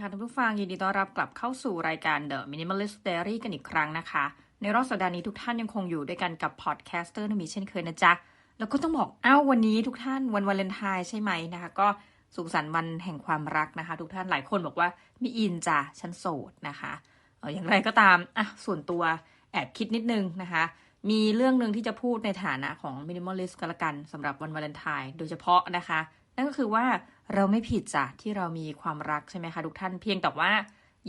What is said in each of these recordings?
ค่ะท่านผู้ฟังยินดีต้อนรับกลับเข้าสู่รายการ The Minimalist Diary กันอีกครั้งนะคะ ในรอบสัปดาห์นี้ทุกท่านยังคงอยู่ด้วยกันกับพอดแคสเตอร์นมีเช่นเคยนะจ๊ะ แล้วก็ต้องบอกอ้าววันนี้ทุกท่านวันวาเลนไทน์ใช่ไหมนะคะ ก็สุขสันต์วันแห่งความรักนะคะ ทุกท่านหลายคนบอกว่าไม่อินจ้ะฉันโสดนะคะเอออย่างไรก็ตามอะส่วนตัวแอบคิดนิดนึงนะคะ มีเรื่องหนึ่งที่จะพูดในฐานะของ minimalist กันละกันสำหรับวันวาเลนไทน์โดยเฉพาะนะคะ นั่นก็คือว่า เราไม่ผิดจ้ะที่เรามีความรักใช่ไหมคะทุกท่านเพียงแต่ว่า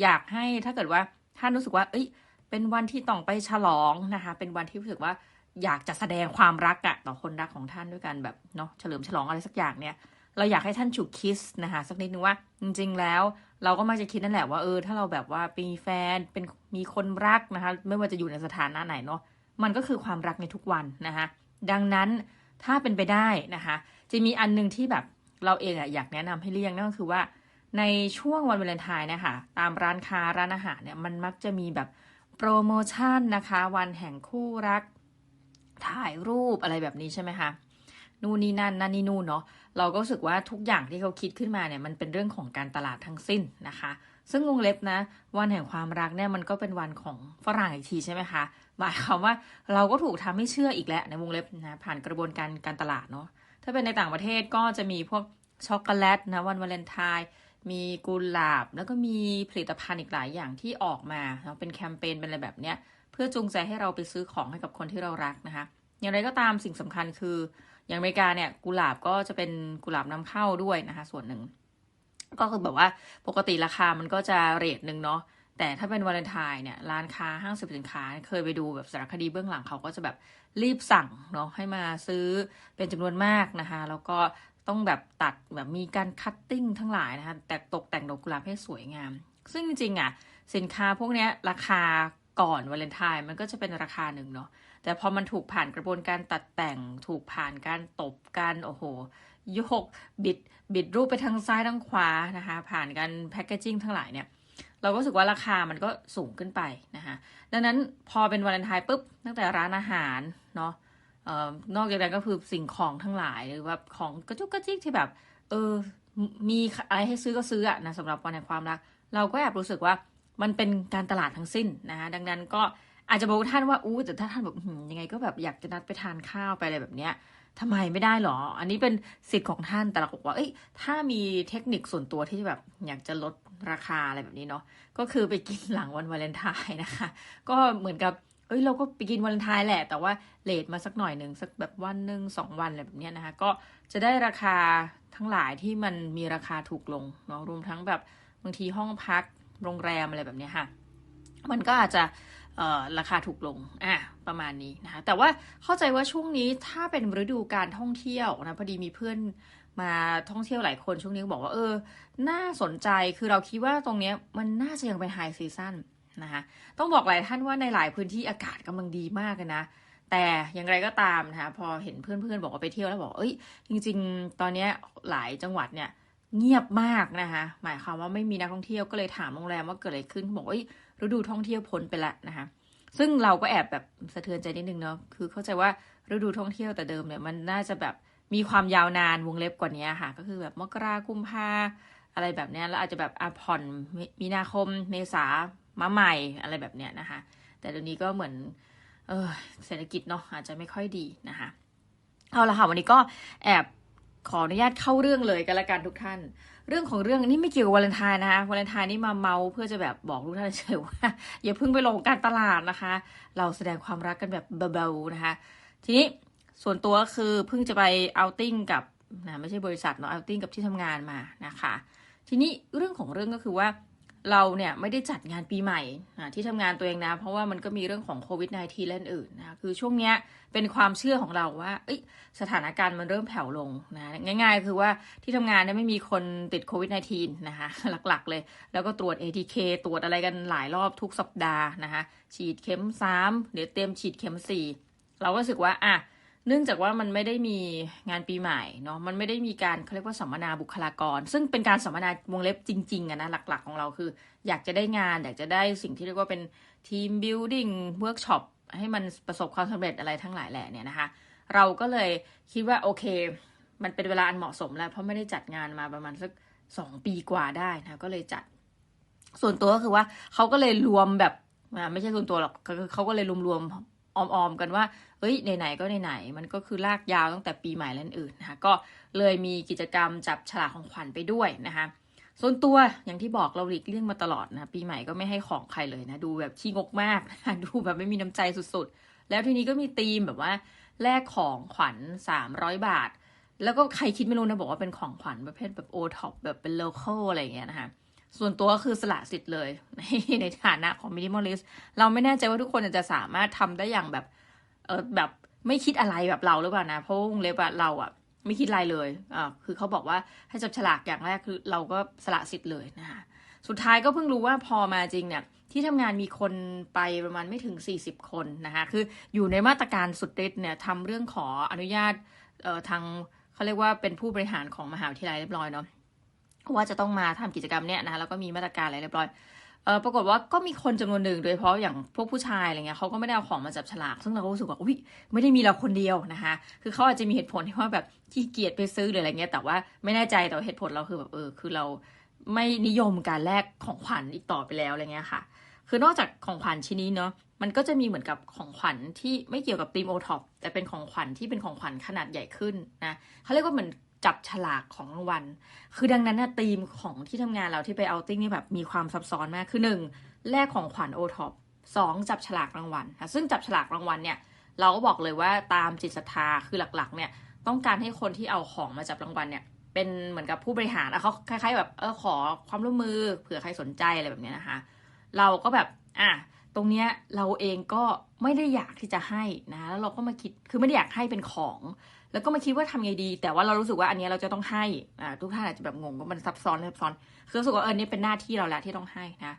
อยากให้ถ้าเกิดว่าท่านรู้สึกว่า เอ้ย เป็นวันที่ต้องไปฉลองนะคะ เป็นวันที่รู้สึกว่าอยากจะแสดงความรักอะต่อคนรักของท่านด้วยกันแบบเนาะเฉลิมฉลองอะไรสักอย่างเนี่ย เราอยากให้ท่านฉุกคิสนะคะสักนิดนึงว่า จริง ๆ แล้ว เราก็มักจะคิดนั่นแหละว่าเออถ้าเราแบบว่ามีแฟนเป็นมีคนรักนะคะ ไม่ว่าจะอยู่ในสถานะไหนเนาะมันก็คือความรักในทุกวันนะคะดังนั้นถ้าเป็นไปได้นะคะ จะมีอันหนึงที่แบบ เราเองอะอยากแนะนำให้เลี่ยงนั่นก็คือว่า ในช่วงวันวาเลนไทน์นะคะตามร้านค้าร้านอาหารเนี่ยมันมักจะมีแบบโปรโมชั่นนะคะ วันแห่งคู่รัก ถ่ายรูปอะไรแบบนี้ใช่ไหมคะนู่นนี่นั่นนั่นนี่นู่นเนาะเราก็รู้สึกว่าทุกอย่างที่เขาคิดขึ้นมาเนี่ยมันเป็นเรื่องของการตลาดทั้งสิ้นนะคะ ซึ่งวงเล็บนะ วันแห่งความรักเนี่ยมันก็เป็นวันของฝรั่งอีกทีใช่ไหมคะหมายความว่าเราก็ถูกทำให้เชื่ออีกแล้วในวงเล็บนะผ่านกระบวนการการตลาดเนาะ ถ้าเป็นในต่างประเทศก็จะมีพวกช็อกโกแลตนะวันวาเลนไทน์มีกุหลาบ แล้วก็มีผลิตภัณฑ์อีกหลายอย่างที่ออกมาเนาะเป็นแคมเปญเป็นอะไรแบบเนี้ย เพื่อจูงใจให้เราไปซื้อของให้กับคนที่เรารักนะคะ อย่างไรก็ตามสิ่งสำคัญคือ อย่างอเมริกาเนี่ยกุหลาบก็จะเป็นกุหลาบนำเข้าด้วยนะคะ ส่วนหนึ่ง ก็คือแบบว่าปกติราคามันก็จะเรทหนึ่งเนาะแต่ถ้าเป็นวาเลนไทน์เนี่ยร้านค้าห้างสรรพสินค้า เคยไปดูแบบสารคดีเบื้องหลังเขาก็จะแบบรีบสั่งเนาะให้มาซื้อเป็นจำนวนมากนะคะแล้วก็ต้องแบบตัดแบบมีการคัตติ้งทั้งหลายนะคะแต่ตกแต่งดอกกุหลาบให้สวยงาม ซึ่งจริงๆอะสินค้าพวกนี้ราคาก่อนวาเลนไทน์มันก็จะเป็นราคาหนึ่งเนาะแต่พอมันถูกผ่านกระบวนการตัดแต่งถูกผ่านการตบการโอ้โหยกบิดบิดรูปไปทางซ้ายทางขวานะคะผ่านการแพคเกจิ้งทั้งหลายเนี่ย เราก็รู้สึกว่าราคามันก็สูงขึ้นไปนะคะดังนั้นพอเป็นวาเลนไทน์ปุ๊บตั้งแต่ร้านอาหารเนาะออนอกจากนั้นก็คือสิ่งของทั้งหลายหรือว่าของกระจุกกระจิกที่แบบ เออมีอะไรให้ซื้อก็ซื้ออะนะสำหรับวันแห่งความรัก เราก็แอบรู้สึกว่ามันเป็นการตลาดทั้งสิ้นนะคะดังนั้นก็อาจจะบอกท่านว่าอู้แต่ถ้าท่านแบบยังไงก็แบบอยากจะนัดไปทานข้าวไปอะไรแบบเนี้ย ทำไมไม่ได้หรอ อันนี้เป็นสิทธิ์ของท่านแต่เราบอกว่า เอ้ย ถ้ามีเทคนิคส่วนตัวที่แบบอยากจะลดราคาอะไรแบบนี้เนาะ ก็คือไปกินหลังวันวาเลนไทน์นะคะ ก็เหมือนกับ เอ้ย เราก็ไปกินวาเลนไทน์แหละ แต่ว่าเลทมาสักหน่อยหนึ่งสักแบบวันหนึ่งสองวันอะไรแบบนี้นะคะ ก็จะได้ราคาทั้งหลายที่มันมีราคาถูกลงเนาะ รวมทั้งแบบบางทีห้องพักโรงแรมอะไรแบบนี้ค่ะ มันก็อาจจะ ราคาถูกลงอะประมาณนี้นะคะ แต่ว่าเข้าใจว่าช่วงนี้ถ้าเป็นฤดูการท่องเที่ยวนะพอดีมีเพื่อนมาท่องเที่ยวหลายคนช่วงนี้บอกว่าเออ น่าสนใจคือเราคิดว่าตรงเนี้ยมันน่าจะยังเป็นไฮซีซั่นนะคะต้องบอกหลายท่านว่าในหลายพื้นที่อากาศกำลังดีมากเลยนะ แต่อย่างไรก็ตามนะคะพอเห็นเพื่อนๆบอกว่าไปเที่ยวแล้วบอกเอ้ยจริง ๆ ตอนนี้หลายจังหวัดเนี่ยเงียบมากนะคะหมายความว่าไม่มีนักท่องเที่ยวก็เลยถามโรงแรมว่าเกิดอะไรขึ้นบอกว่า ฤดูท่องเที่ยวพ้นไปแล้วนะคะ ซึ่งเราก็แอบแบบสะเทือนใจนิดนึงเนาะคือเข้าใจว่าฤดูท่องเที่ยวแต่เดิมเนี่ยมันน่าจะแบบมีความยาวนานวงเล็บกว่านี้ค่ะ ก็คือแบบมกราคุมภาอะไรแบบเนี้ยแล้วอาจจะแบบอาผ่อนมีนาคมเมษามาใหม่อะไรแบบเนี้ยนะคะ แต่เดี๋ยวนี้ก็เหมือนเออเศรษฐกิจเนาะอาจจะไม่ค่อยดีนะคะเอาละค่ะวันนี้ก็แอบขออนุญาตเข้าเรื่องเลยกันละกันทุกท่าน เรื่องของเรื่องนี่ไม่เกี่ยวกับวาเลนไทน์นะคะวาเลนไทน์นี่มาเมาเพื่อจะแบบบอกทุกท่านเฉยว่า อย่าเพิ่งไปลงการตลาดนะคะ เราแสดงความรักกันแบบเบาๆนะคะ ทีนี้ส่วนตัวคือเพิ่งจะไปเอาติ้งกับนะไม่ใช่บริษัทเนาะเอาติ้งกับที่ทำงานมานะคะ ทีนี้เรื่องของเรื่องก็คือว่า เราเนี่ยไม่ได้จัดงานปีใหม่ที่ทำงานตัวเองนะ เพราะว่ามันก็มีเรื่องของโควิด -19 และอื่นนะคือช่วงเนี้ยเป็นความเชื่อของเราว่าสถานการณ์มันเริ่มแผ่วลงนะง่าย ๆ คือว่าที่ทำงานเนี่ยไม่มีคนติดโควิด -19 นะคะหลักๆ เลย แล้วก็ตรวจ ATK ตรวจอะไรกันหลายรอบทุกสัปดาห์นะคะฉีดเข็ม 3 เดี๋ยวเตรียมฉีดเข็ม 4 เราก็รู้สึกว่าอะ เนื่องจากว่ามันไม่ได้มีงานปีใหม่เนาะมันไม่ได้มีการเขาเรียกว่าสัมมนาบุคลากร ซึ่งเป็นการสัมมนาวงเล็บจริงๆอะนะหลัก ๆ ของเราคือ อยากจะได้งาน อยากจะได้สิ่งที่เรียกว่าเป็นทีมบิลดิ้งเวิร์กช็อปให้มันประสบความสำเร็จอะไรทั้งหลายแหละเนี่ยนะคะ เราก็เลยคิดว่าโอเค มันเป็นเวลาอันเหมาะสมแล้ว เพราะไม่ได้จัดงานมาประมาณสักสองปีกว่าได้นะก็เลยจัด ส่วนตัวก็คือว่าเขาก็เลยรวมแบบไม่ใช่ส่วนตัวหรอกเขาก็เลยรวมๆออมๆกันว่า เอ้ยไหนๆก็ไหนๆมันก็คือลากยาวตั้งแต่ปีใหม่แล้วอื่นนะคะก็เลยมีกิจกรรมจับฉลากของขวัญไปด้วยนะคะส่วนตัวอย่างที่บอกเราหลีกเลี่ยงมาตลอดนะปีใหม่ก็ไม่ให้ของใครเลยนะดูแบบขี้งกมากนะดูแบบไม่มีน้ำใจสุดๆ แล้วทีนี้ก็มีธีมแบบว่าแลกของขวัญ300 บาท แล้วก็ใครคิดไม่รู้นะบอกว่าเป็นของขวัญประเภทแบบโอท็อปแบบเป็นโลเคอลอะไรอย่างเงี้ยนะคะส่วนตัวก็คือสละสิทธิ์เลยในในฐานะของมินิมอลิสเราไม่แน่ใจว่าทุกคนจะสามารถทำได้อย่างแบบ เออแบบไม่คิดอะไรแบบเราหรือเปล่านะ เพราะวงเล็บอะเราอะไม่คิดอะไรเลยอ่าคือเขาบอกว่าให้จับฉลากอย่างแรกคือเราก็สละสิทธิ์เลยนะคะสุดท้ายก็เพิ่งรู้ว่าพอมาจริงเนี่ยที่ทำงานมีคนไปประมาณไม่ถึง 40 คนนะคะ คืออยู่ในมาตรการสุดฤทธิ์เนี่ยทำเรื่องขออนุญาตเอ่อทางเขาเรียกว่าเป็นผู้บริหารของมหาวิทยาลัยเรียบร้อยเนาะว่าจะต้องมาทำกิจกรรมเนี่ยนะคะแล้วก็มีมาตรการอะไรเรียบร้อย เออปรากฏว่าก็มีคนจำนวนหนึ่งโดยเฉพาะอย่างพวกผู้ชายอะไรเงี้ยเขาก็ไม่ได้เอาของมาจับฉลาก ซึ่งเราก็รู้สึกว่าอุ้ยไม่ได้มีเราคนเดียวนะคะ คือเขาอาจจะมีเหตุผลที่ว่าแบบขี้เกียจไปซื้อหรืออะไรเงี้ยแต่ว่าไม่แน่ใจแต่เหตุผลเราคือแบบเออคือเราไม่นิยมการแลกของขวัญอีกต่อไปแล้วอะไรเงี้ยค่ะ คือนอกจากของขวัญชิ้นนี้เนาะมันก็จะมีเหมือนกับของขวัญที่ไม่เกี่ยวกับธีมโอท็อปแต่เป็นของขวัญที่เป็นของขวัญขนาดใหญ่ขึ้นนะเขาเรียกว่าเหมือน จับฉลากของรางวัล คือดังนั้นนะธีมของที่ทำงานเราที่ไปเอาติ้งนี่แบบมีความซับซ้อนมาก คือหนึ่งแลกของขวัญโอท็อปสองจับฉลากรางวัลค่ะซึ่งจับฉลากรางวัลเนี่ยเราก็บอกเลยว่าตามจิตศรัทธาคือหลักๆ เนี่ยต้องการให้คนที่เอาของมาจับรางวัลเนี่ยเป็นเหมือนกับผู้บริหารอะเขาคล้ายๆ แบบเออขอความร่วมมือเผื่อใครสนใจอะไรแบบนี้นะคะ เราก็แบบอะตรงเนี้ยเราเองก็ไม่ได้อยากที่จะให้นะแล้วเราก็มาคิดคือไม่ได้อยากให้เป็นของ แล้วก็มาคิดว่าทำไงดี แต่ว่าเรารู้สึกว่าอันนี้เราจะต้องให้อ่าทุกท่านอาจจะแบบงงว่ามันซับซ้อนซับซ้อนคือรู้สึกว่าเออเนี่ยเป็นหน้าที่เราแหล้วที่ต้องให้นะ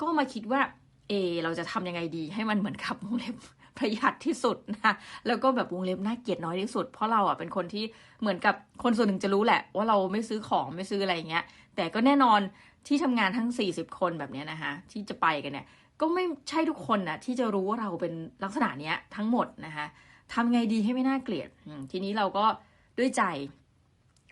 ก็มาคิดว่าเอเราจะทำยังไงดีให้มันเหมือนกับวงเล็บประหยัดที่สุดนะแล้วก็แบบวงเล็บน่าเกลียดน้อยที่สุด เพราะเราอะเป็นคนที่เหมือนกับคนส่วนหนึ่งจะรู้แหละ ว่าเราไม่ซื้อของไม่ซื้ออะไรอย่างเงี้ย แต่ก็แน่นอนที่ทำงานทั้ง 40 คนแบบเนี้ยนะคะที่จะไปกันเนี่ย ก็ไม่ใช่ทุกคนนะที่จะรู้ว่าเราเป็นลักษณะเนี้ยทั้งหมดนะคะ ทำไงดีให้ไม่น่าเกลียด ทีนี้เราก็ด้วยใจ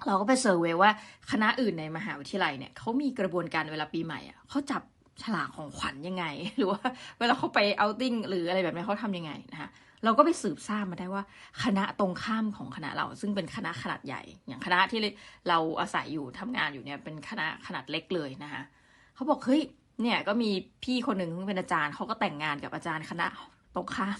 เราก็ไปเซอร์เวยว่าคณะอื่นในมหาวิทยาลัยเนี่ยเขามีกระบวนการเวลาปีใหม่อะเขาจับฉลากของขวัญยังไง หรือว่าเวลาเขาไปเอาติ้งหรืออะไรแบบนี้เขาทำยังไงนะคะเราก็ไปสืบทราบมาได้ว่าคณะตรงข้ามของคณะเรา ซึ่งเป็นคณะขนาดใหญ่ อย่างคณะที่เราอาศัยอยู่ทำงานอยู่เนี่ยเป็นคณะขนาดเล็กเลยนะคะเขาบอกเฮ้ยเนี่ยก็มีพี่คนหนึ่งซึ่งเป็นอาจารย์เขาก็แต่งงานกับอาจารย์คณะ ตรงข้าม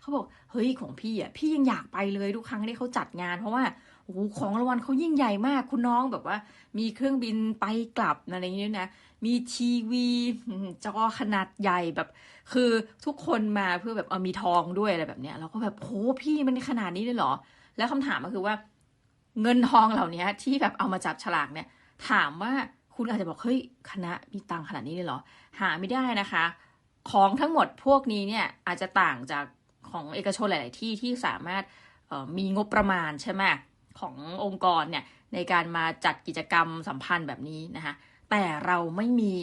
เขาบอกเฮ้ยของพี่อะพี่ยังอยากไปเลยทุกครั้งที่เขาจัดงานเพราะว่าโอ้โหของรางวัลเขายิ่งใหญ่มากคุณน้องแบบว่า มีเครื่องบินไปกลับอะไรอย่างเงี้ยนะ มีทีวีจอขนาดใหญ่แบบ คือทุกคนมาเพื่อแบบเอามีทองด้วยอะไรแบบเนี้ยเราก็แบบโหพี่มันขนาดนี้เลยเหรอ แล้วคำถามก็คือว่า เงินทองเหล่านี้ที่แบบเอามาจับฉลากเนี่ย ถามว่าคุณอาจจะบอกเฮ้ยคณะมีตังขนาดนี้เลยเหรอ หาไม่ได้นะคะ ของทั้งหมดพวกนี้เนี่ยอาจจะต่างจากของเอกชนหลาย ๆ ที่ที่สามารถมีงบประมาณใช่ไหมขององค์กรเนี่ยในการมาจัดกิจกรรมสัมพันธ์แบบนี้นะคะแต่เราไม่มี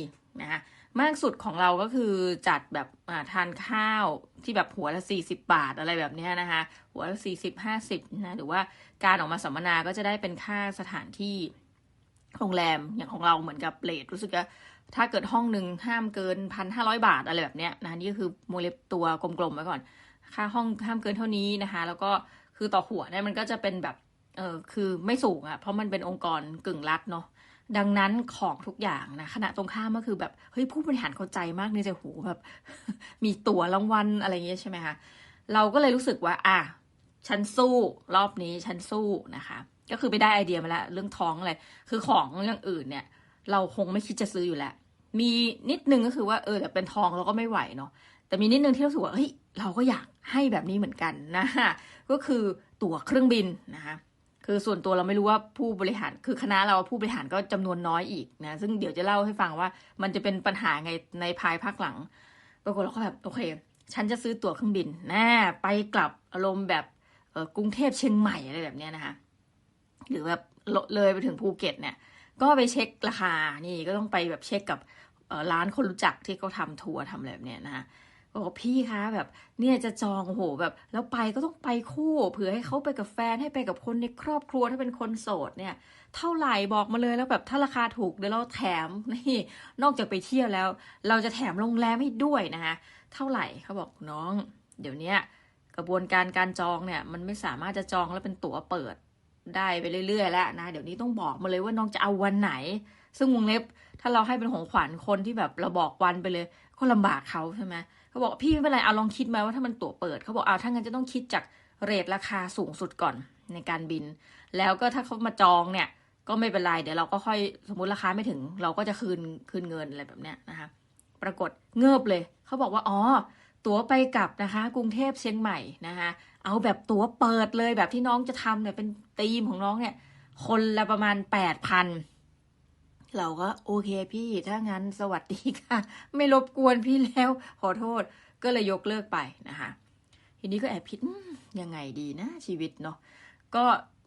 นะคะมากสุดของเราก็คือจัดแบบทานข้าวที่แบบหัวละสี่สิบบาทอะไรแบบนี้นะคะหัวละสี่สิบห้าสิบนะหรือว่าการออกมาสัมมนาก็จะได้เป็นค่าสถานที่โรงแรมอย่างของเราเหมือนกับเลทรู้สึกว่า ถ้าเกิดห้องหนึ่งห้ามเกินพันห้าร้อยบาทอะไรแบบนี้นะนี่ก็คือโมเลบตัวกลมๆไว้ก่อน ค่าห้องห้ามเกินเท่านี้นะคะ แล้วก็คือต่อหัวเนี่ยมันก็จะเป็นแบบเออคือไม่สูงอะ่ะเพราะมันเป็นองค์กรกึ่งรัฐเนาะดังนั้นของทุกอย่างนะขณะตรงข้ามก็คือแบบเฮ้ยผู้บริหารเข้าใจมากนี่จหูแบบ มีตั๋วรางวัลอะไรเงี้ยใช่ไหมคะเราก็เลยรู้สึกว่า อะฉันสู้รอบนี้ฉันสู้นะคะ ก็คือไปได้ไอเดียมาแล้วเรื่องท้องอะไรคือของเรื่องอื่นเนี่ย เราคงไม่คิดจะซื้ออยู่แล้ว มีนิดนึงก็คือว่าเออแต่เป็นทองเราก็ไม่ไหวเนาะแต่มีนิดนึงที่รู้สึกว่าเฮ้ยเราก็อยากให้แบบนี้เหมือนกันนะก็คือตั๋วเครื่องบินนะคะคือส่วนตัวเราไม่รู้ว่าผู้บริหารคือคณะเราผู้บริหารก็จำนวนน้อยอีกนะซึ่งเดี๋ยวจะเล่าให้ฟังว่ามันจะเป็นปัญหาไงในภายภาคหลังปรากฏเราก็แบบโอเค ฉันจะซื้อตั๋วเครื่องบินนะไปกลับอารมณ์แบบกรุงเทพเชียงใหม่อะไรแบบเนี้ยนะคะหรือแบบเลยไปถึงภูเก็ตเนี่ย ก็ไปเช็คราคา นี่ก็ต้องไปแบบเช็คกับร้านคนรู้จักที่เขาทาทัวร์ทำแบบเนี้ยนะคะบอกพี่คะแบบเนี่ยจะจองโอ้โหแบบ แล้วไปก็ต้องไปคู่เผื่อให้เขาไปกับแฟนให้ไปกับคนในครอบครัวถ้าเป็นคนโสดเนี่ย เท่าไหร่บอกมาเลยแล้วแบบถ้าราคาถูกเดี๋ยวเราแถมนี่นอกจากไปเที่ยวแล้ว เราจะแถมโรงแรมให้ด้วยนะคะเท่าไหร่เขาบอกน้อง เดี๋ยวนี้กระบวนการการจองเนี่ย มันไม่สามารถจะจองแล้วเป็นตั๋วเปิด ได้ไปเรื่อยๆแล้วนะ เดี๋ยวนี้ต้องบอกมาเลยว่าน้องจะเอาวันไหน ซึ่งวงเล็บถ้าเราให้เป็นของขวัญคนที่แบบเราบอกวันไปเลย ก็ลำบากเขาใช่ไหมเขาบอกพี่ไม่เป็นไรเอาลองคิดมาว่าถ้ามันตั๋วเปิดเขาบอกเอาถ้างั้นจะต้องคิดจากเรทราคาสูงสุดก่อนในการบิน แล้วก็ถ้าเขามาจองเนี่ย ก็ไม่เป็นไรเดี๋ยวเราก็ค่อยสมมติราคาไม่ถึง เราก็จะคืนคืนเงินอะไรแบบเนี้ยนะคะปรากฏเงิบเลยเขาบอกว่าอ๋อตั๋วไปกลับนะคะ กรุงเทพเชียงใหม่นะคะ เอาแบบตั๋วเปิดเลยแบบที่น้องจะทำเนี่ยเป็นธีมของน้องเนี่ย คนละประมาณแปดพันเราก็โอเคพี่ถ้างั้นสวัสดีค่ะ ไม่รบกวนพี่แล้ว ขอโทษก็เลยยกเลิกไปนะคะ ทีนี้ก็แอบคิดยังไงดีนะชีวิตเนาะก็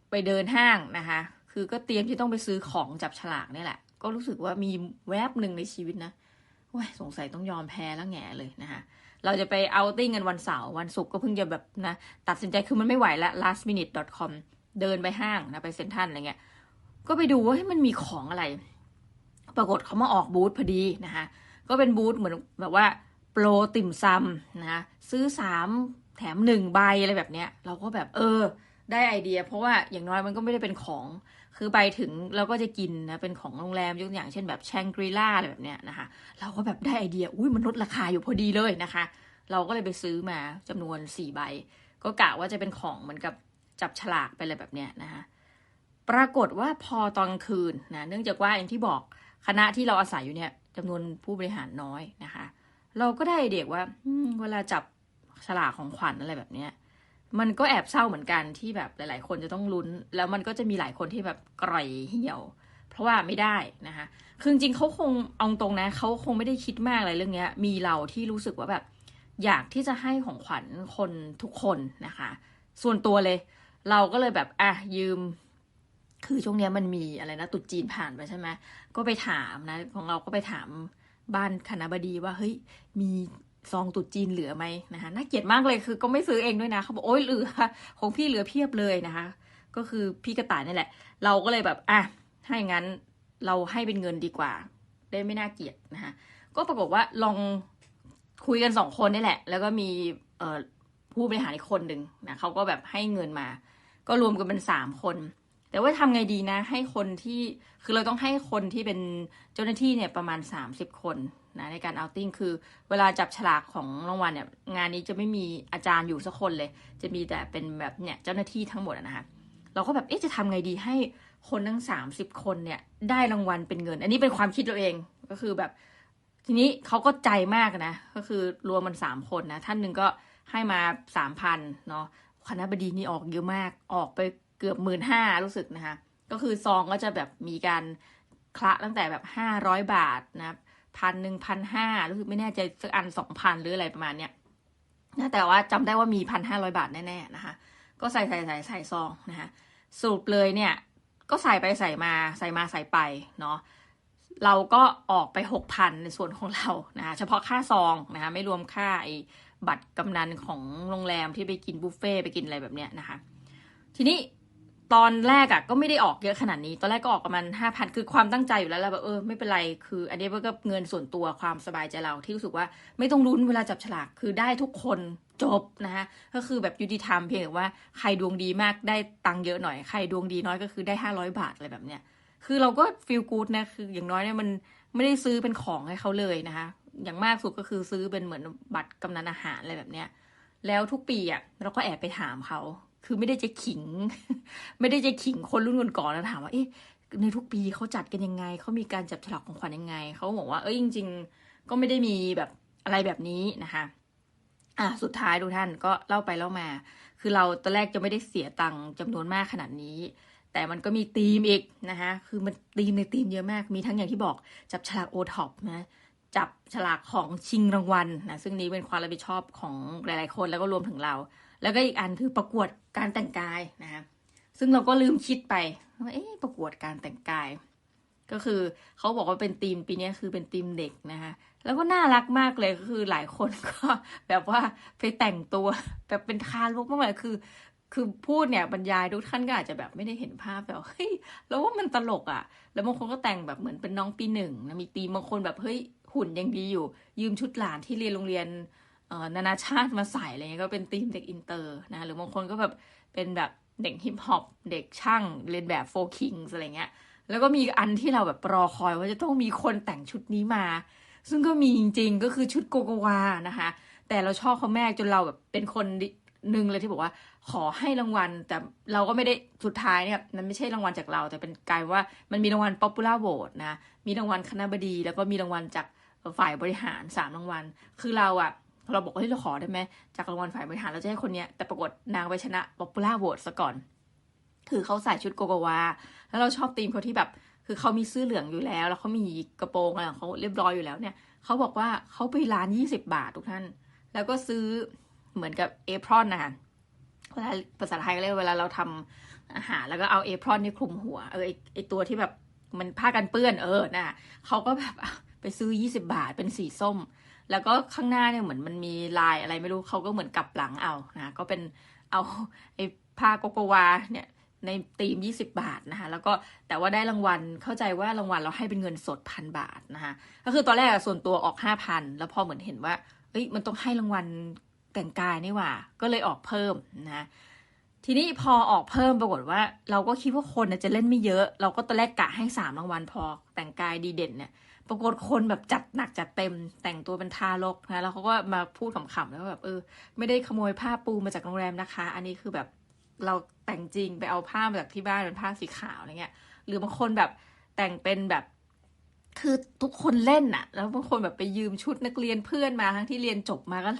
ไปเดินห้างนะคะ คือก็เตรียมที่ต้องไปซื้อของจับฉลากนี่แหละ ก็รู้สึกว่ามีแวบหนึ่งในชีวิตนะว้ยสงสัยต้องยอมแพ้แล้วแง่เลยนะคะ เราจะไปเอาติ้งกันวันเสาร์วันศุกร์ก็เพิ่งจะแบบนะตัดสินใจคือมันไม่ไหวแล้ว lastminute.com เดินไปห้างนะไปเซ็นทรัลอะไรเงี้ย ก็ไปดูว่ามันมีของอะไร ปรากฏเขามาออกบูธพอดีนะคะก็เป็นบูธเหมือนแบบว่าโปรติ่มซำนะคะซื้อสามแถมหนึ่งใบอะไรแบบเนี้ย เราก็แบบเออ ได้ไอเดีย เพราะว่าอย่างน้อยมันก็ไม่ได้เป็นของ คือไปถึงเราก็จะกินนะเป็นของโรงแรมยกตัวอย่างเช่นแบบแชงกรีล่าอะไรแบบเนี้ยนะคะ เราก็แบบได้ไอเดียอุ้ยมันลดราคาอยู่พอดีเลยนะคะ เราก็เลยไปซื้อมาจำนวนสี่ใบ ก็กะว่าจะเป็นของเหมือนกับจับฉลากไปอะไรแบบเนี้ยนะคะปรากฏว่าพอตอนคืนนะเนื่องจากว่าอย่างที่บอกคณะที่เราอาศัยอยู่เนี่ยจำนวนผู้บริหารน้อยนะคะ เราก็ได้ไอเด็กว่าเวลาจับฉลากของขวัญอะไรแบบเนี้ย มันก็แอบเศร้าเหมือนกันที่แบบหลาย ๆ คนจะต้องลุ้น แล้วมันก็จะมีหลายคนที่แบบกร่อยเหี่ยว เพราะว่าไม่ได้นะคะคือจริงเขาคงเอาตรงนะเขาคงไม่ได้คิดมากอะไรเรื่องเนี้ย มีเราที่รู้สึกว่าแบบ อยากที่จะให้ของขวัญคนทุกคนนะคะ ส่วนตัวเลย เราก็เลยแบบอะยืม คือช่วงเนี้ยมันมีอะไรนะตรุษจีนผ่านไปใช่ไหมก็ไปถามนะ ของเราก็ไปถามบ้านคณะบดีว่าเฮ้ยมี ซองตรุษจีนเหลือไหมนะคะน่าเกลียดมากเลยคือก็ไม่ซื้อเองด้วยนะเขาบอกโอ๊ยเหลือของพี่เหลือเพียบเลยนะคะ ก็คือพี่กระต่ายนี่แหละ เราก็เลยแบบอะถ้าอย่างนั้นเราให้เป็นเงินดีกว่า ได้ไม่น่าเกลียดนะคะก็ปรากฏว่าลองคุยกันสองคนนี่แหละ แล้วก็มีผู้บริหารอีกคนหนึ่งนะเขาก็แบบให้เงินมา ก็รวมกันเป็นสามคน แต่ว่าทำไงดีนะ ให้คนที่คือเราต้องให้คนที่เป็นเจ้าหน้าที่เนี่ยประมาณ 30 คนนะในการเอาติ้งคือเวลาจับฉลากของรางวัลเนี่ยงานนี้จะไม่มีอาจารย์อยู่สักคนเลย จะมีแต่เป็นแบบเนี่ยเจ้าหน้าที่ทั้งหมดนะคะเราก็แบบเอ๊ะจะทำไงดีให้คนทั้ง 30 คนเนี่ยได้รางวัลเป็นเงิน อันนี้เป็นความคิดเราเองก็คือแบบ ทีนี้เขาก็ใจมากนะ ก็คือรวมมันสามคนนะ ท่านหนึ่งก็ให้มาสามพันเนาะคณะบดีนี่ออกเยอะมากออกไป เกือบหมื่นห้ารู้สึกนะคะ ก็คือซองก็จะแบบมีการคละตั้งแต่แบบห้าร้อยบาทนะพันหนึ่งพันห้ารู้สึกไม่แน่ใจสักอันสองพันหรืออะไรประมาณเนี้ยนะแต่ว่าจำได้ว่ามีพันห้าร้อยบาทแน่ๆนะคะ ก็ใส่ใส่ใส่ใส่ซองนะคะสรุปเลยเนี่ย ก็ใส่ไปใส่มาใส่มาใส่ไปเนาะเราก็ออกไปหกพันในส่วนของเรานะคะเฉพาะค่าซองนะคะไม่รวมค่าไอ้บัตรกำนันของโรงแรมที่ไปกินบุฟเฟ่ไปกินอะไรแบบเนี้ยนะคะ ทีนี้ ตอนแรกอะ่ะก็ไม่ได้ออกเยอะขนาดนี้ ตอนแรกก็ออกประมาณห้าพันคือความตั้งใจอยู่แล้วแหละแบบเออไม่เป็นไรคือ อันนี้ก็เงินส่วนตัวความสบายใจเราที่รู้สึกว่าไม่ต้องลุ้นเวลาจับฉลากคือได้ทุกคนจบนะคะก็คือแบบยุติธรรมเพียงแต่ว่าใครดวงดีมากได้ตังค์เยอะหน่อยใครดวงดีน้อยก็คือได้ห้าร้อยบาทอะไรแบบเนี้ยคือเราก็ฟีลกู๊ดนะคืออย่างน้อยเนี่ยมันไม่ได้ซื้อเป็นของให้เขาเลยนะคะอย่างมากสุดก็คือซื้อเป็นเหมือนบัตรกำนันอาหารอะไรแบบเนี้ยแล้วทุกปีอะเราก็แอบไปถามเขา คือไม่ได้จะขิง ไม่ได้จะขิงคนรุ่นก่อนๆแล้วถามว่าเอ๊ะในทุกปีเขาจัดกันยังไง เขามีการจับฉลากของขวัญยังไง เขาบอกว่า เอ้ยจริง ๆ ก็ไม่ได้มีแบบอะไรแบบนี้นะคะ อะสุดท้ายดูท่านก็เล่าไปเล่ามา คือเราตอนแรกจะไม่ได้เสียตังค์จำนวนมากขนาดนี้ แต่มันก็มีธีมอีกนะคะ คือมันธีมในธีมเยอะมาก มีทั้งอย่างที่บอกจับฉลากโอท็อปนะ จับฉลากของชิงรางวัลนะ ซึ่งนี้เป็นความรับผิดชอบของหลาย ๆ คนแล้วก็รวมถึงเรา แล้วก็อีกอันคือประกวดการแต่งกายนะคะซึ่งเราก็ลืมคิดไปว่าเอ๊ะประกวดการแต่งกาย ก็คือเขาบอกว่าเป็นธีมปีนี้คือเป็นธีมเด็กนะคะแล้วก็น่ารักมากเลยก็คือหลายคนก็แบบว่าไปแต่งตัวแบบเป็นคาลุกมากเลยคือ คือพูดเนี่ยบรรยายทุกท่านก็อาจจะแบบไม่ได้เห็นภาพแบบเฮ้ยแล้วว่ามันตลกอะ่ะ แล้วบางคนก็แต่งแบบเหมือนเป็นน้องปีหนึ่งนะมีตีมบางคนแบบเฮ้ยหุ่นยังดีอยู่ ยืมชุดหลานที่เรียนโรงเรียน นานาชาติมาใส่อะไรเงี้ยก็เป็นธีมเด็กอินเตอร์นะหรือบางคนก็แบบเป็นแบบเด็กฮิปฮอปเด็กช่างเรียนแบบโฟคิงอะไรเงี้ยแล้วก็มีอันที่เราแบบรอคอยว่าจะต้องมีคนแต่งชุดนี้มา ซึ่งก็มีจริงๆก็คือชุดโกโกวานะคะ แต่เราชอบเขาแม่จนเราแบบเป็นคนหนึ่งเลยที่บอกว่าขอให้รางวัล แต่เราก็ไม่ได้สุดท้ายเนี่ยมันไม่ใช่รางวัลจากเรา แต่เป็นกลายว่ามันมีรางวัล popular vote นะ มีรางวัลคณะบดี แล้วก็มีรางวัลจากฝ่ายบริหารสามรางวัล คือเราอะ เราบอกว่าเฮ้เราขอได้ไหมจากรางวัลฝ่ายบริหารเราจะให้คนเนี้ยแต่ปรากฏนางไปชนะ popular vote ซะก่อน คือเขาใส่ชุดโกโกวา แล้วเราชอบธีมเขาที่แบบ คือเขามีเสื้อเหลืองอยู่แล้ว แล้วเขามีกระโปรงอะไรของเขาเรียบร้อยอยู่แล้วเนี่ยเขาบอกว่าเขาไปร้านยี่สิบาททุกท่าน แล้วก็ซื้อเหมือนกับเอพรอนนะคะเวลาภาษาไทยก็เรียกเวลาเราทำอาหารแล้วก็เอาเอพรอนนี่คลุมหัวเออไอตัวที่แบบมันผ้ากันเปื้อนเออนะเขาก็แบบไปซื้อยี่สิบาทเป็นสีส้ม แล้วก็ข้างหน้าเนี่ยเหมือนมันมีลายอะไรไม่รู้เขาก็เหมือนกลับหลังเอานะก็เป็นเอาไอ้ผ้าโกโกวาเนี่ยในตีม 20 บาทนะคะแล้วก็แต่ว่าได้รางวัลเข้าใจว่ารางวัลเราให้เป็นเงินสดพันบาทนะคะก็คือตอนแรกส่วนตัวออก 5,000 แล้วพอเหมือนเห็นว่าเอ้ยมันต้องให้รางวัลแต่งกายนี่หว่า ก็เลยออกเพิ่มนะทีนี้พอออกเพิ่มปรากฏว่า เราก็คิดว่าคนจะเล่นไม่เยอะ เราก็ตอนแรกกะให้3รางวัลพอแต่งกายดีเด่นเนี่ย ปรากฏคนแบบจัดหนักจัดเต็มแต่งตัวเป็นทารกนะแล้วเขาก็มาพูดขำๆแล้วแบบเออ ไม่ได้ขโมยผ้าปูมาจากโรงแรมนะคะ อันนี้คือแบบเราแต่งจริงไปเอาผ้ามาจากที่บ้านเป็นผ้าสีขาวอะไรเงี้ย หรือบางคนแบบแต่งเป็นแบบคือทุกคนเล่นน่ะ แล้วบางคนแบบไปยืมชุดนักเรียนเพื่อนมาทั้งที่เรียนจบมาก็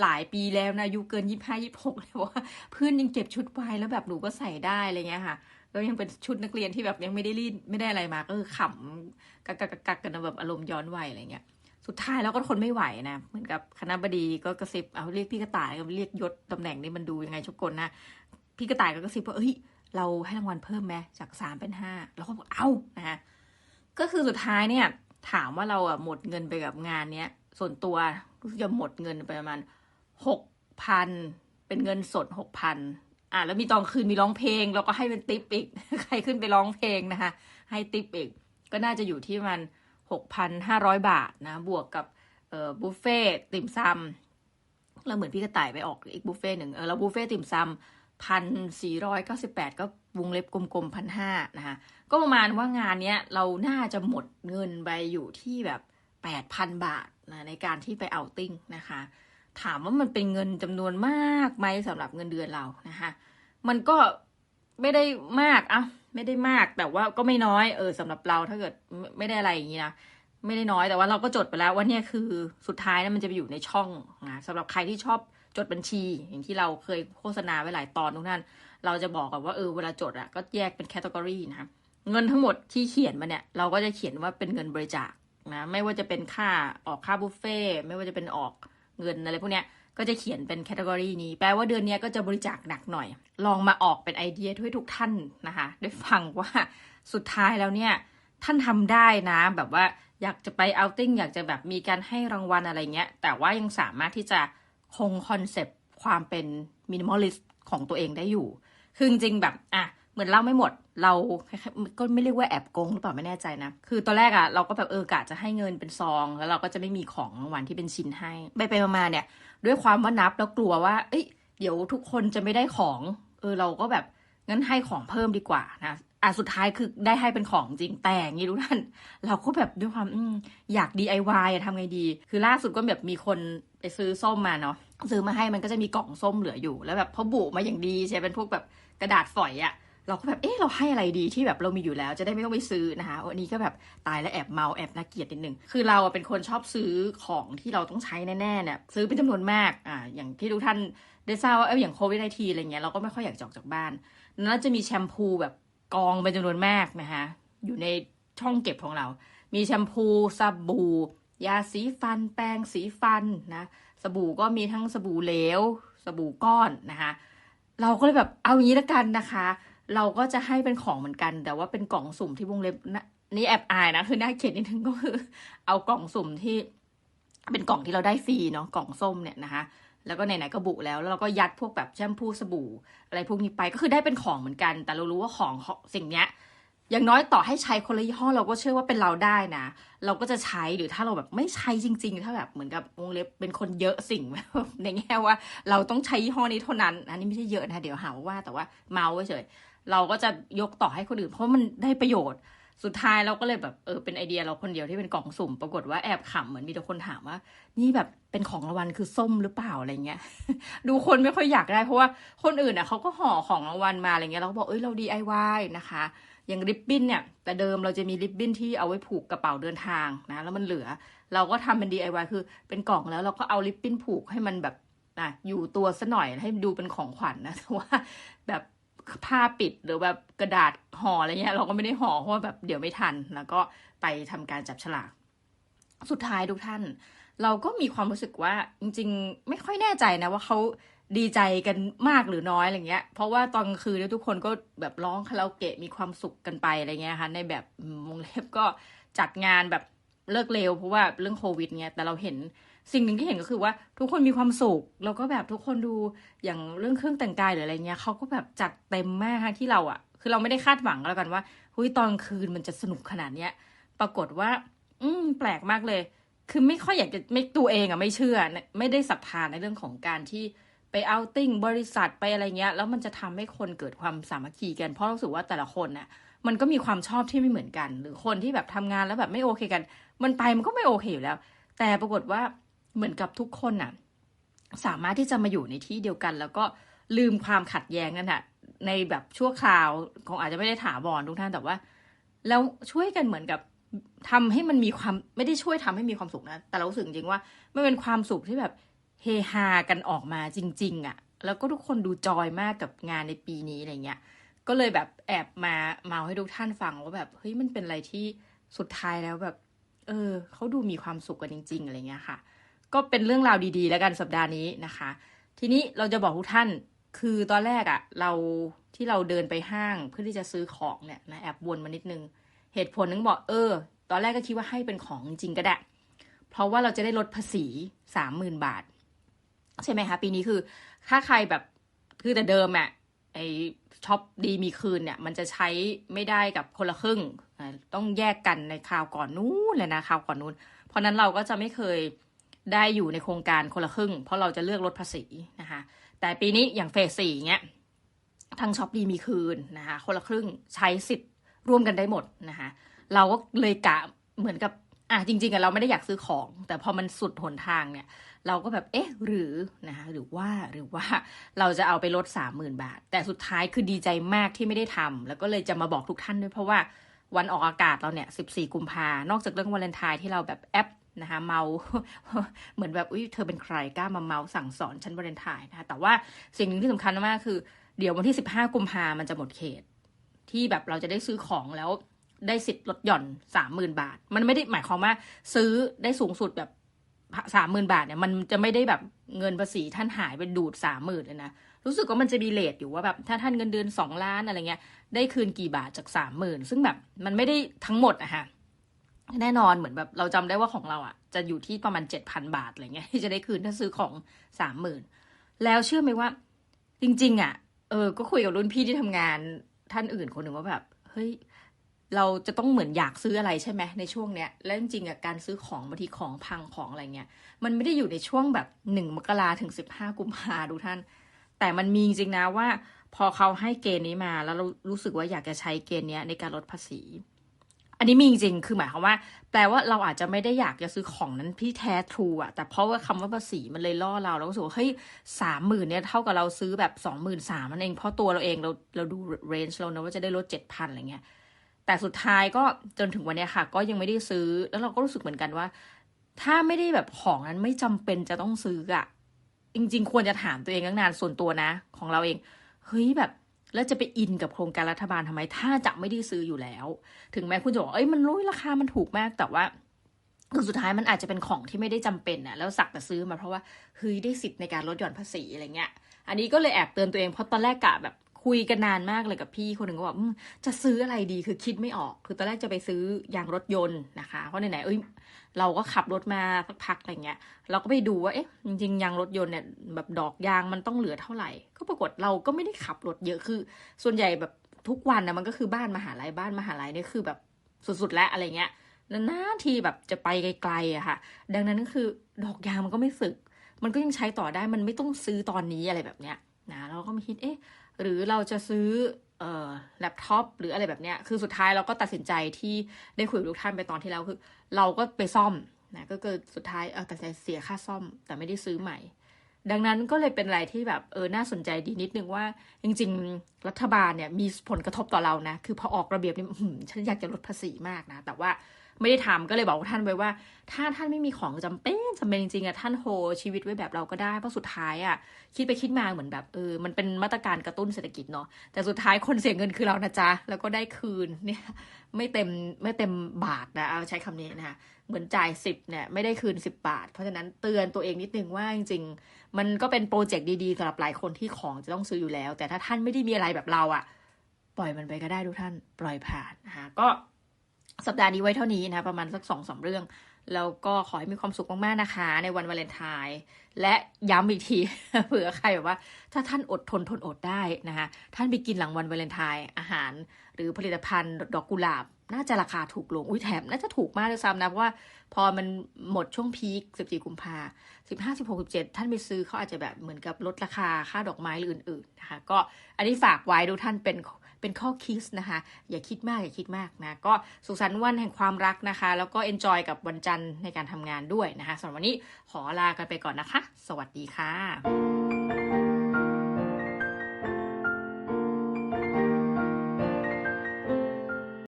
หลายปีแล้วนะอายุเกินยี่ห้ายี่หกเลยว่าเพื่อนยังเก็บชุดไว้แล้วแบบหนูก็ใส่ได้อะไรเงี้ยค่ะ แล้วยังเป็นชุดนักเรียนที่แบบยังไม่ได้รีดไม่ได้อะไรมาก็คือขำกักกักกักกันแบบอารมณ์ย้อนวัยอะไรเงี้ยสุดท้ายแล้วก็ทนไม่ไหวนะ เหมือนกับคณะบดีก็กระซิบเอาเรียกพี่กระต่ายก็เรียกยศตำแหน่งนี้มันดูยังไงชุกคนะพี่กระต่ายก็กระซิบว่าเอ้ยเราให้รางวัลเพิ่มไหมจากสามเป็นห้าแล้วก็บอกเอ้านะฮะก็คือสุดท้ายเนี่ย ถามว่าเราอะหมดเงินไปกับงานเนี้ยส่วนตัวรู้สึกจะหมดเงินไปประมาณหกพันเป็นเงินสดหกพัน อะแล้วมีตอนคืนมีร้องเพลงแล้วก็ให้เป็นติปอีก ใครขึ้นไปร้องเพลงนะคะ ให้ติปอีก ก็น่าจะอยู่ที่มันหกพันห้าร้อยบาทนะ บวกกับเอ่อบุฟเฟ่ติ่มซำแล้วเหมือนพี่กระต่ายไปออกอีกบุฟเฟ่หนึ่งเออแล้วบุฟเฟ่ติ่มซำพันสี่ร้อยเก้าสิบแปดก็วงเล็บกลมๆพันห้านะคะก็ประมาณว่างานเนี้ยเราน่าจะหมดเงินไปอยู่ที่แบบแปดพันบาทนะในการที่ไปเอาติ้งนะคะ ถามว่ามันเป็นเงินจำนวนมากไหมสำหรับเงินเดือนเรานะคะมันก็ไม่ได้มากอะไม่ได้มากแต่ว่าก็ไม่น้อยเออสำหรับเราถ้าเกิดไม่ได้อะไรอย่างนี้นะไม่ได้น้อยแต่ว่าเราก็จดไปแล้วว่าเนี่ยคือสุดท้ายนะมันจะไปอยู่ในช่องนะสำหรับใครที่ชอบจดบัญชี อย่างที่เราเคยโฆษณาไว้หลายตอนทุกท่านเราจะบอกกันว่าเออเวลาจดอะก็แยกเป็นแคตตากรีนะเงินทั้งหมดที่เขียนมาเนี่ย เราก็จะเขียนว่าเป็นเงินบริจาคนะไม่ว่าจะเป็นค่าออกค่าบุฟเฟ่ไม่ว่าจะเป็นออก เงินอะไรพวกเนี้ยก็จะเขียนเป็นแคตตากรีนี้แปลว่าเดือนนี้ก็จะบริจาคหนักหน่อย ลองมาออกเป็นไอเดียให้ทุกท่านนะคะได้ฟังว่าสุดท้ายแล้วเนี่ยท่านทำได้นะ แบบว่าอยากจะไปเอาติ้งอยากจะแบบมีการให้รางวัลอะไรเงี้ย แต่ว่ายังสามารถที่จะคงคอนเซปต์ความเป็นมินิมอลลิสต์ของตัวเองได้อยู่ คือจริงแบบอะ มือนเล่าไม่หมด เราก็ไม่เรียกว่าแอบโกงหรือเปล่าไม่แน่ใจนะ คือตอนแรกอะเราก็แบบเออกะจะให้เงินเป็นซอง แล้วเราก็จะไม่มีของรางวัลที่เป็นชิ้นให้ ไปไปมาๆเนี่ย ด้วยความว่านับแล้วกลัวว่า เอ้ย เดี๋ยวทุกคนจะไม่ได้ของ เออเราก็แบบงั้นให้ของเพิ่มดีกว่านะอะสุดท้ายคือได้ให้เป็นของจริงแต่งี้ทุกท่าน เราก็แบบด้วยความออยาก DIY อะทำไงดี คือล่าสุดก็แบบมีคนไปซื้อส้มมาเนาะซื้อมาให้มันก็จะมีกล่องส้มเหลืออยู่ แล้วแบบพอบุมาอย่างดีใช่เป็นพวกแบบกระดาษฝอยอะ เราก็แบบเออเราให้อะไรดีที่แบบเรามีอยู่แล้วจะได้ไม่ต้องไปซื้อนะคะวันนี้ก็แบบตายแล้วแอบเมาแอบน่าเกียดนิดนึงคือเราเป็นคนชอบซื้อของที่เราต้องใช้แน่ๆเนี่ยซื้อเป็นจำนวนมากอ่าอย่างที่ทุกท่านได้ทราบว่าเอออย่างโควิดไอทีอะไรเงี้ยเราก็ไม่ค่อยอยากจออกจากบ้านนั้นจะมีแชมพูแบบกองเป็นจำนวนมากนะคะอยู่ในช่องเก็บของเรา มีแชมพูสบู่ยาสีฟัน แปรงสีฟันนะสบู่ก็มีทั้งสบู่เหลว สบู่ก้อนนะคะ เราก็เลยแบบเอาอย่างนี้ละกันนะคะ เราก็จะให้เป็นของเหมือนกัน แต่ว่าเป็นกล่องสุ่มที่วงเล็บนี่แอบอายนะคือน่าเกลียดนิดนึงก็คือ เอากล่องสุ่มที่ เป็นกล่องที่เราได้ฟรีเนาะกล่องส้มเนี่ยนะคะแล้วก็ไหนๆก็บุแล้วแล้วเราก็ยัดพวกแบบแชมพูสบู่ อะไรพวกนี้ไปก็คือได้เป็นของเหมือนกัน แต่เรารู้ว่าของสิ่งเนี้ยอย่างน้อยต่อให้ใช้คนละยี่ห้อเราก็เชื่อว่าเป็นเราได้นะ เราก็จะใช้หรือถ้าเราแบบไม่ใช้จริง ๆ ถ้าแบบเหมือนกับวงเล็บเป็นคนเยอะสิ่งในแง่ว่า เราต้องใช้ยี่ห้อนี้เท่านั้นอันนี้ไม่ใช่เยอะนะเดี๋ยวหาว่าแต่ว่าเมาเฉย เราก็จะยกต่อให้คนอื่น เพราะมันได้ประโยชน์ สุดท้ายเราก็เลยแบบเออเป็นไอเดียเราคนเดียวที่เป็นกล่องสุ่ม ปรากฏว่าแอบขำเหมือนมีแต่คนถามว่า นี่แบบเป็นของรางวัลคือส้มหรือเปล่าอะไรเงี้ย ดูคนไม่ค่อยอยากได้เพราะว่าคนอื่นอะเขาก็ห่อของรางวัลมาอะไรเงี้ยเราก็บอกเอ้ยเรา DIY นะคะอย่างริบบิ้นเนี่ยแต่เดิมเราจะมีริบบิ้นที่เอาไว้ผูกกระเป๋าเดินทางนะแล้วมันเหลือ เราก็ทำเป็น DIY คือเป็นกล่องแล้วเราก็เอาริบบิ้นผูกให้มันแบบอะอยู่ตัวซะหน่อยให้ดูเป็นของขวัญนนะแต่ว่าแบบ ผ้าปิดหรือแบบกระดาษห่ออะไรเงี้ย เราก็ไม่ได้ห่อเพราะว่าแบบเดี๋ยวไม่ทัน แล้วก็ไปทำการจับฉลากสุดท้ายทุกท่าน เราก็มีความรู้สึกว่าจริง ๆ ไม่ค่อยแน่ใจนะว่าเขาดีใจกันมากหรือน้อยอะไรเงี้ย เพราะว่าตอนกลางคืนเนี่ยทุกคนก็แบบร้องคาราโอเกะมีความสุขกันไปอะไรเงี้ยค่ะในแบบวงเล็บก็จัดงานแบบเลิกเร็วเพราะว่าเรื่องโควิดเงี้ยแต่เราเห็น สิ่งหนึ่งที่เห็นก็คือว่าทุกคนมีความสุขแล้วก็แบบทุกคนดูอย่างเรื่องเครื่องแต่งกายหรืออะไรเงี้ยเขาก็แบบจัดเต็มมากที่เราอะคือเราไม่ได้คาดหวังแล้วกันว่าเฮ้ยตอนคืนมันจะสนุกขนาดเนี้ย ปรากฏว่า อืมแปลกมากเลย คือไม่ค่อยอยากจะไม่ตัวเองอะไม่เชื่อ ไม่ได้ศรัทธาในเรื่องของการที่ไปเอาติ้งบริษัทไปอะไรเงี้ย แล้วมันจะทำให้คนเกิดความสามัคคีกันเพราะรู้สึกว่าแต่ละคนน่ะ มันก็มีความชอบที่ไม่เหมือนกัน หรือคนที่แบบทำงานแล้วแบบไม่โอเคกัน มันไปมันก็ไม่โอเคอยู่แล้ว แต่ปรากฏว่า เหมือนกับทุกคนน่ะสามารถที่จะมาอยู่ในที่เดียวกัน แล้วก็ลืมความขัดแย้งนั่นแหะในแบบชั่วคราวคงอาจจะไม่ได้ถาวรทุกท่านแต่ว่า แล้วช่วยกันเหมือนกับทำให้มันมีความไม่ได้ช่วยทำให้มีความสุขนะ แต่เราสึกจริงว่าไม่เป็นความสุขที่แบบเฮฮากันออกมาจริง ๆอะ่ะ แล้วก็ทุกคนดูจอยมากกับงานในปีนี้อะไรเงี้ยก็เลยแบบแอบมาเมาให้ทุกท่านฟังว่าแบบเฮ้ยมันเป็นอะไรที่สุดท้ายแล้วแบบ เออเขาดูมีความสุขกันจริง ๆอะไรเงี้ยค่ะ ก็เป็นเรื่องราวดีๆ แล้วกันสัปดาห์นี้นะคะ ทีนี้เราจะบอกทุกท่านคือตอนแรกอะ่ะ เราที่เราเดินไปห้างเพื่อที่จะซื้อของเนี่ยนะแอบวนมานิดนึง เหตุผลนึงบอกเออ ตอนแรกก็คิดว่าให้เป็นของจริงก็ได้ เพราะว่าเราจะได้ลดภาษีสามหมื่นบาท ใช่ไหมคะ ปีนี้คือ ถ้าใครแบบคือแต่เดิมอะไอช็อปดีมีคืนเนี่ย มันจะใช้ไม่ได้กับคนละครึ่ง ต้องแยกกันในคราวก่อนนู้นเลยนะคราวก่อนนู้น เพราะนั้นเราก็จะไม่เคย ได้อยู่ในโครงการคนละครึ่ง เพราะเราจะเลือกลดภาษีนะคะ แต่ปีนี้อย่างเฟสสี่เงี้ยทางช็อปดีมีคืนนะคะ คนละครึ่งใช้สิทธิ์ร่วมกันได้หมดนะคะ เราก็เลยกะเหมือนกับอะจริงๆอะเราไม่ได้อยากซื้อของ แต่พอมันสุดหนทางเนี่ย เราก็แบบเอ๊ะหรือนะคะหรือว่าหรือว่าเราจะเอาไปลดสามหมื่นบาท แต่สุดท้ายคือดีใจมากที่ไม่ได้ทำแล้วก็เลยจะมาบอกทุกท่านด้วยเพราะว่าวันออกอากาศเราเนี่ยสิบสี่กุมภานอกจากเรื่องวาเลนไทน์ที่เราแบบแอป นะคะเมาเหมือนแบบอุ้ยเธอเป็นใครกล้ามาเมาสั่งสอนฉันวาเลนไทน์นะคะแต่ว่าสิ่งหนึ่งที่สำคัญมากคือ เดี๋ยววันที่สิบห้ากุมภามันจะหมดเขต ที่แบบเราจะได้ซื้อของแล้วได้สิทธิ์ลดหย่อนสามหมื่นบาท มันไม่ได้หมายความว่าซื้อได้สูงสุดแบบสามหมื่นบาทเนี่ยมันจะไม่ได้แบบเงินภาษีท่านหายไปดูดสามหมื่นเลยนะรู้สึกว่ามันจะมีเลทอยู่ว่าแบบถ้าท่านเงินเดือนสองล้านอะไรเงี้ยได้คืนกี่บาทจากสามหมื่นซึ่งแบบมันไม่ได้ทั้งหมดอะฮะ แน่นอนเหมือนแบบเราจำได้ว่าของเราอะจะอยู่ที่ประมาณเจ็ดพันบาทอะไรเงี้ยที่จะได้คืนถ้าซื้อของสามหมื่นแล้วเชื่อไหมว่า จริง ๆอะเออ ก็คุยกับรุ่นพี่ที่ทำงานท่านอื่นคนหนึ่งว่าแบบเฮ้ยเราจะต้องเหมือนอยากซื้ออะไรใช่ไหมในช่วงเนี้ย แล้วจริงๆอะการซื้อของบางทีของพังของอะไรเงี้ย มันไม่ได้อยู่ในช่วงแบบหนึ่งมกราถึงสิบห้ากุมภาดูท่าน แต่มันมีจริงนะว่า พอเขาให้เกณฑ์นี้มาแล้วเรารู้สึกว่าอยากจะใช้เกณฑ์นี้ในการลดภาษี อันนี้มีจริงคือหมายความว่า แปลว่าเราอาจจะไม่ได้อยากจะซื้อของนั้นพี่แท้ทรูอะแต่เพราะว่าคำว่าภาษีมันเลยล่อเราเราก็รู้สึกว่าเฮ้ยสามหมื่นเนี่ยเท่ากับเราซื้อแบบสองหมื่นสามนั่นเองเพราะตัวเราเองเราเราดูเรนจ์เราเนะว่าจะได้ลดเจ็ดพันอะไรเงี้ยแต่สุดท้ายก็จนถึงวันนี้ค่ะ ก็ยังไม่ได้ซื้อแล้วเราก็รู้สึกเหมือนกันว่า ถ้าไม่ได้แบบของนั้นไม่จำเป็นจะต้องซื้ออะจริง ๆ ควรจะถามตัวเองตั้งนานส่วนตัวนะ ของเราเองเฮ้ยแบบ แล้วจะไปอินกับโครงการรัฐบาลทำไม ถ้าจะไม่ได้ซื้ออยู่แล้ว ถึงแม้คุณจะบอกเอ้ยมันรู้ราคามันถูกมากแต่ว่าคือสุดท้ายมันอาจจะเป็นของที่ไม่ได้จำเป็นอะแล้วสักแต่ซื้อมาเพราะว่าเฮ้ยได้สิทธิ์ในการลดหย่อนภาษีอะไรเงี้ย อันนี้ก็เลยแอบเตือนตัวเองเพราะตอนแรกกะแบบคุยกันนานมากเลยกับพี่คนหนึ่งก็บอกจะซื้ออะไรดีคือคิดไม่ออก คือตอนแรกจะไปซื้อยางรถยนต์นะคะ เพราะไหนๆเอ้ย เราก็ขับรถมาสักพักอะไรเงี้ย เราก็ไปดูว่าเอ๊ะจริงๆยางรถยนต์เนี่ยแบบดอกยางมันต้องเหลือเท่าไหร่ ก็ปรากฏเราก็ไม่ได้ขับรถเยอะคือ ส่วนใหญ่แบบทุกวันนะมันก็คือบ้านมหาลัยบ้านมหาลัยเนี่ยคือแบบสุดๆแล้วอะไรเงี้ยนานๆทีแบบจะไปไกลๆอะค่ะ ดังนั้นก็คือดอกยางมันก็ไม่สึก มันก็ยังใช้ต่อได้มันไม่ต้องซื้อตอนนี้อะไรแบบเนี้ยนะเราก็มาคิดเอ๊ะหรือเราจะซื้อ เอ่อแล็ปท็อปหรืออะไรแบบเนี้ย คือสุดท้ายเราก็ตัดสินใจที่ได้คุยกับทุกท่านไปตอนที่แล้วคือ เราก็ไปซ่อมนะก็เกิดสุดท้ายเออตัดสินใจเสียค่าซ่อม แต่ไม่ได้ซื้อใหม่ ดังนั้นก็เลยเป็นอะไรที่แบบเออน่าสนใจดีนิดนึงว่า จริง ๆ รัฐบาลเนี่ยมีผลกระทบต่อเรานะ คือพอออกระเบียบนี่ฉันอยากจะลดภาษีมากนะ แต่ว่า ไม่ได้ทำก็เลยบอกท่านไว้ว่า ถ้าท่านไม่มีของจำเป็นจำเป็นจริงๆอะท่านโฮชีวิตไว้แบบเราก็ได้เพราะสุดท้ายอะคิดไปคิดมาเหมือนแบบเออมันเป็นมาตรการกระตุ้นเศรษฐกิจเนาะแต่สุดท้ายคนเสียเงินคือเรานะจ๊ะแล้วก็ได้คืนเนี่ยไม่เต็มไม่เต็มบาทนะเอาใช้คำนี้นะคะเหมือนจ่ายสิบเนี่ยไม่ได้คืนสิบบาท เพราะฉะนั้นเตือนตัวเองนิดนึงว่าจริง ๆ มันก็เป็นโปรเจกต์ดีๆสำหรับหลายคนที่ของจะต้องซื้ออยู่แล้ว แต่ถ้าท่านไม่ได้มีอะไรแบบเราอะปล่อยมันไปก็ได้ทุกท่านปล่อยผ่านนะคะก็ สัปดาห์นี้ไว้เท่านี้นะคะประมาณสักสองสามเรื่อง แล้วก็ขอให้มีความสุขมากๆนะคะ ในวันวาเลนไทน์และย้ำอีกทีเผื่อใครแบบว่า ถ้าท่านอดทนทนอดได้นะคะท่านไปกินหลังวันวาเลนไทน์อาหาร หรือผลิตภัณฑ์ ดอกกุหลาบ น่าจะราคาถูกลงอุ้ยแถมน่าจะถูกมากเลยซ้ำนะเพราะว่าพอมันหมดช่วงพีค14กุมภาสิบห้าสิบหกสิบเจ็ดท่านไปซื้อเขาอาจจะแบบเหมือนกับลดราคาค่าดอกไม้หรืออื่นๆนะคะก็อันนี้ฝากไว้ดูท่านเป็น เป็นข้อคิดนะคะ อย่าคิดมากอย่าคิดมากนะ ก็สุขสันต์วันแห่งความรักนะคะ แล้วก็ enjoy กับวันจันทร์ในการทำงานด้วยนะคะสำหรับวันนี้ขอลากันไปก่อนนะคะ สวัสดีค่ะ